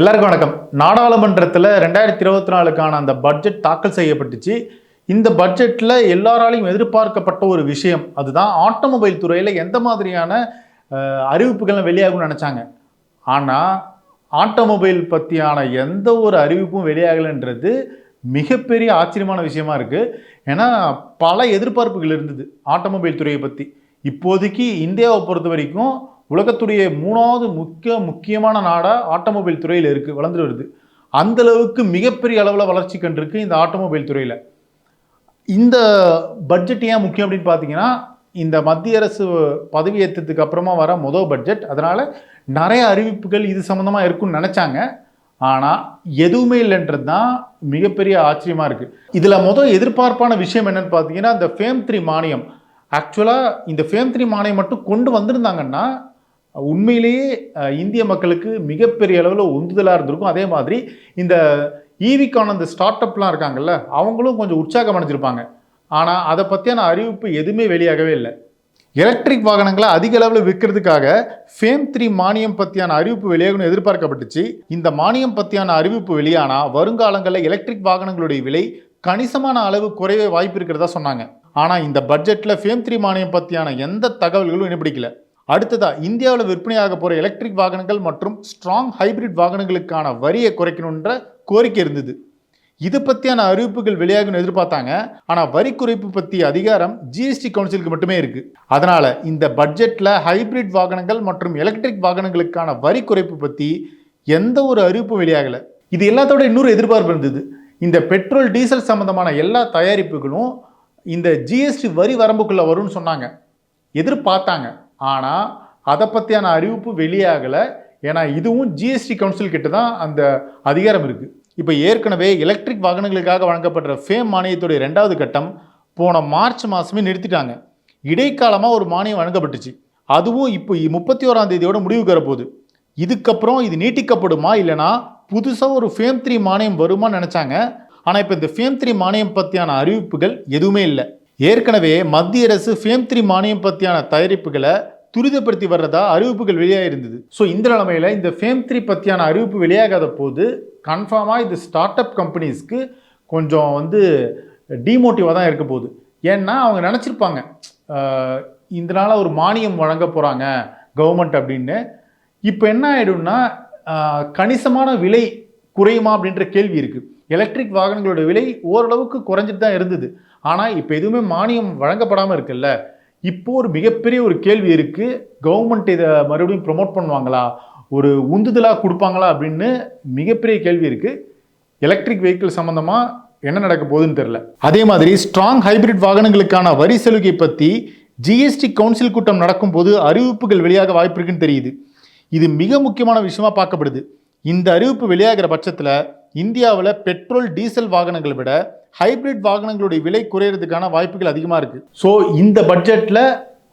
எல்லாருக்கும் வணக்கம். நாடாளுமன்றத்தில் ரெண்டாயிரத்தி இருபத்தி நாலுக்கான அந்த பட்ஜெட் தாக்கல் செய்யப்பட்டுச்சு. இந்த பட்ஜெட்டில் எல்லாராலையும் எதிர்பார்க்கப்பட்ட ஒரு விஷயம் அதுதான் ஆட்டோமொபைல் துறையில் எந்த மாதிரியான அறிவிப்புகள்லாம் வெளியாகும்னு நினச்சாங்க. ஆனால் ஆட்டோமொபைல் பற்றியான எந்த ஒரு அறிவிப்பும் வெளியாகலைன்றது மிகப்பெரிய ஆச்சரியமான விஷயமா இருக்குது ஏன்னா பல எதிர்பார்ப்புகள் இருந்தது ஆட்டோமொபைல் துறையை பற்றி இப்போதைக்கு இந்தியாவை பொறுத்த வரைக்கும் உலகத்துடைய மூணாவது முக்கிய முக்கியமான நாடாக ஆட்டோமொபைல் துறையில் இருக்குது வளர்ந்துட்டு வருது. அந்த அளவுக்கு மிகப்பெரிய அளவில் வளர்ச்சி கண்டிருக்கு இந்த ஆட்டோமொபைல் துறையில். இந்த பட்ஜெட் ஏன் முக்கியம் அப்படின்னு பார்த்தீங்கன்னா இந்த மத்திய அரசு பதவியேற்றத்துக்கு அப்புறமா வர முதல் பட்ஜெட் அதனால் நிறைய அறிவிப்புகள் இது சம்மந்தமாக இருக்கும்னு நினச்சாங்க. ஆனால் எதுவுமே இல்லைன்றது தான் மிகப்பெரிய ஆச்சரியமாக இருக்குது இதில் முதல் எதிர்பார்ப்பான விஷயம் என்னன்னு பார்த்தீங்கன்னா இந்த ஃபேம் த்ரீ மானியம். ஆக்சுவலாக இந்த ஃபேம் த்ரீ மானை மட்டும் கொண்டு வந்திருந்தாங்கன்னா உண்மையிலேயே இந்திய மக்களுக்கு மிகப்பெரிய அளவில் உந்துதலாக இருந்திருக்கும். அதே மாதிரி இந்த ஈவிக்கான அந்த ஸ்டார்ட் அப்லாம் இருக்காங்கல்ல அவங்களும் கொஞ்சம் உற்சாகம் அடைஞ்சிருப்பாங்க. ஆனால் அதை பற்றியான அறிவிப்பு எதுவுமே வெளியாகவே இல்லை. எலக்ட்ரிக் வாகனங்களை அதிக அளவில் விற்கிறதுக்காக ஃபேம் த்ரீ மானியம் பற்றியான அறிவிப்பு வெளியாகணும் எதிர்பார்க்கப்பட்டுச்சு. இந்த மானியம் பற்றியான அறிவிப்பு வெளியானால் வருங்காலங்களில் எலக்ட்ரிக் வாகனங்களுடைய விலை கணிசமான அளவு குறைய வாய்ப்பு இருக்கிறதா சொன்னாங்க. ஆனால் இந்த பட்ஜெட்டில் ஃபேம் த்ரீ மானியம் பற்றியான எந்த தகவல்களும் இணைப்பிடிக்கல அடுத்ததாக இந்தியாவில் விற்பனையாக போகிற எலக்ட்ரிக் வாகனங்கள் மற்றும் ஸ்ட்ராங் ஹைபிரிட் வாகனங்களுக்கான வரியை குறைக்கணுன்ற கோரிக்கை இருந்தது. இது பற்றியான அறிவிப்புகள் வெளியாகும்னு எதிர்பார்த்தாங்க. ஆனால் வரி குறைப்பு பற்றிய அதிகாரம் ஜிஎஸ்டி கவுன்சிலுக்கு மட்டுமே இருக்குது அதனால் இந்த பட்ஜெட்டில் ஹைபிரிட் வாகனங்கள் மற்றும் எலக்ட்ரிக் வாகனங்களுக்கான வரி குறைப்பு பற்றி எந்த ஒரு அறிவிப்பும் வெளியாகலை. இது எல்லாத்தோட இன்னொரு எதிர்பார்ப்பு இருந்தது. இந்த பெட்ரோல் டீசல் சம்பந்தமான எல்லா தயாரிப்புகளும் இந்த ஜிஎஸ்டி வரி வரம்புக்குள்ளே வரும்னு சொன்னாங்க. எதிர்பார்த்தாங்க. ஆனால் அதை பற்றியான அறிவிப்பு வெளியாகலை. ஏன்னா இதுவும் ஜிஎஸ்டி கவுன்சில் கிட்ட தான் அந்த அதிகாரம் இருக்குது இப்போ ஏற்கனவே எலக்ட்ரிக் வாகனங்களுக்காக வழங்கப்படுற ஃபேம் மானியத்துடைய ரெண்டாவது கட்டம் போன மார்ச் மாதமே நிறுத்திட்டாங்க. இடைக்காலமாக ஒரு மானியம் வழங்கப்பட்டுச்சு. அதுவும் இப்போ முப்பத்தி ஓராம் தேதியோட முடிவுக்கு வரப்போகுது. இதுக்கப்புறம் இது நீட்டிக்கப்படுமா இல்லைனா புதுசாக ஒரு ஃபேம் த்ரீ மானியம் வருமா நினச்சாங்க. ஆனால் இப்போ இந்த ஃபேம் த்ரீ மானியம் பற்றியான அறிவிப்புகள் எதுவுமே இல்லை. ஏற்கனவே மத்திய அரசு ஃபேம் த்ரீ மானியம் பற்றியான தயாரிப்புகளை துரிதப்படுத்தி வர்றதா அறிவிப்புகள் வெளியாக இருந்தது. ஸோ இந்த நிலமையில இந்த ஃபேம் த்ரீ பற்றியான அறிவிப்பு வெளியாகாத போது கன்ஃபார்மாக இது ஸ்டார்ட் அப் கம்பெனிஸ்க்கு கொஞ்சம் வந்து டிமோட்டிவாக தான் இருக்க போகுது. ஏன்னா அவங்க நினச்சிருப்பாங்க இதனால் ஒரு மானியம் வழங்க போகிறாங்க கவர்மெண்ட் அப்படின்னு. இப்போ என்ன ஆகிடும்னா கணிசமான விலை குறையுமா அப்படின்ற கேள்வி இருக்குது எலக்ட்ரிக் வாகனங்களோட விலை ஓரளவுக்கு குறைஞ்சிட்டு தான் இருந்தது. ஆனால் இப்போ எதுவுமே மானியம் வழங்கப்படாமல் இருக்குல்ல? இப்போ ஒரு மிகப்பெரிய ஒரு கேள்வி இருக்குது கவர்மெண்ட் இதை மறுபடியும் ப்ரொமோட் பண்ணுவாங்களா? ஒரு உந்துதலாக கொடுப்பாங்களா? அப்படின்னு மிகப்பெரிய கேள்வி இருக்குது எலக்ட்ரிக் வெஹிக்கிள் சம்மந்தமாக என்ன நடக்க போகுதுன்னு தெரில அதே மாதிரி ஸ்ட்ராங் ஹைபிரிட் வாகனங்களுக்கான வரி சலுகை பற்றி ஜிஎஸ்டி கவுன்சில் கூட்டம் நடக்கும்போது அறிவிப்புகள் வெளியாக வாய்ப்பு இருக்குன்னு தெரியுது. இது மிக முக்கியமான விஷயமா பார்க்கப்படுது. இந்த அறிவிப்பு வெளியாகிற பட்சத்தில் இந்தியாவில் பெட்ரோல் டீசல் வாகனங்களை விட ஹைபிரிட் வாகனங்களுடைய விலை குறையிறதுக்கான வாய்ப்புகள் அதிகமாக இருக்குது ஸோ இந்த பட்ஜெட்டில்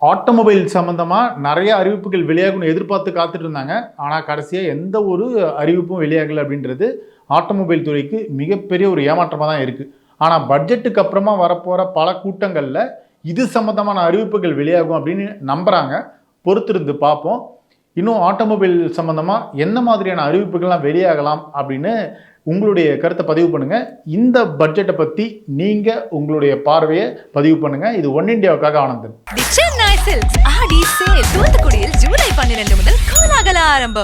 ஆட்டோமொபைல் சம்மந்தமாக நிறைய அறிவிப்புகள் வெளியாகணும்னு எதிர்பார்த்து காத்துட்டு இருந்தாங்க. ஆனால் கடைசியாக எந்த ஒரு அறிவிப்பும் வெளியாகலை அப்படின்றது ஆட்டோமொபைல் துறைக்கு மிகப்பெரிய ஒரு ஏமாற்றமாக தான் இருக்குது ஆனால் பட்ஜெட்டுக்கு அப்புறமா வரப்போகிற பல கூட்டங்களில் இது சம்மந்தமான அறிவிப்புகள் வெளியாகும் அப்படின்னு நம்புகிறாங்க பொறுத்திருந்து பார்ப்போம். இன்னும் ஆட்டோமொபைல் சம்மந்தமாக என்ன மாதிரியான அறிவிப்புகள்லாம் வெளியாகலாம் அப்படின்னு உங்களுடைய கருத்தை பதிவு பண்ணுங்கள் இந்த பட்ஜெட்டை பற்றி நீங்கள் உங்களுடைய பார்வையை பதிவு பண்ணுங்கள் இது ஒன் இண்டியாவுக்காக ஆனந்தன். சென்னை சில்க்ஸ் ஆடி சேல் தூத்துக்குடியில் ஜூலை பன்னிரெண்டு முதல் கோலாகல ஆரம்பம்.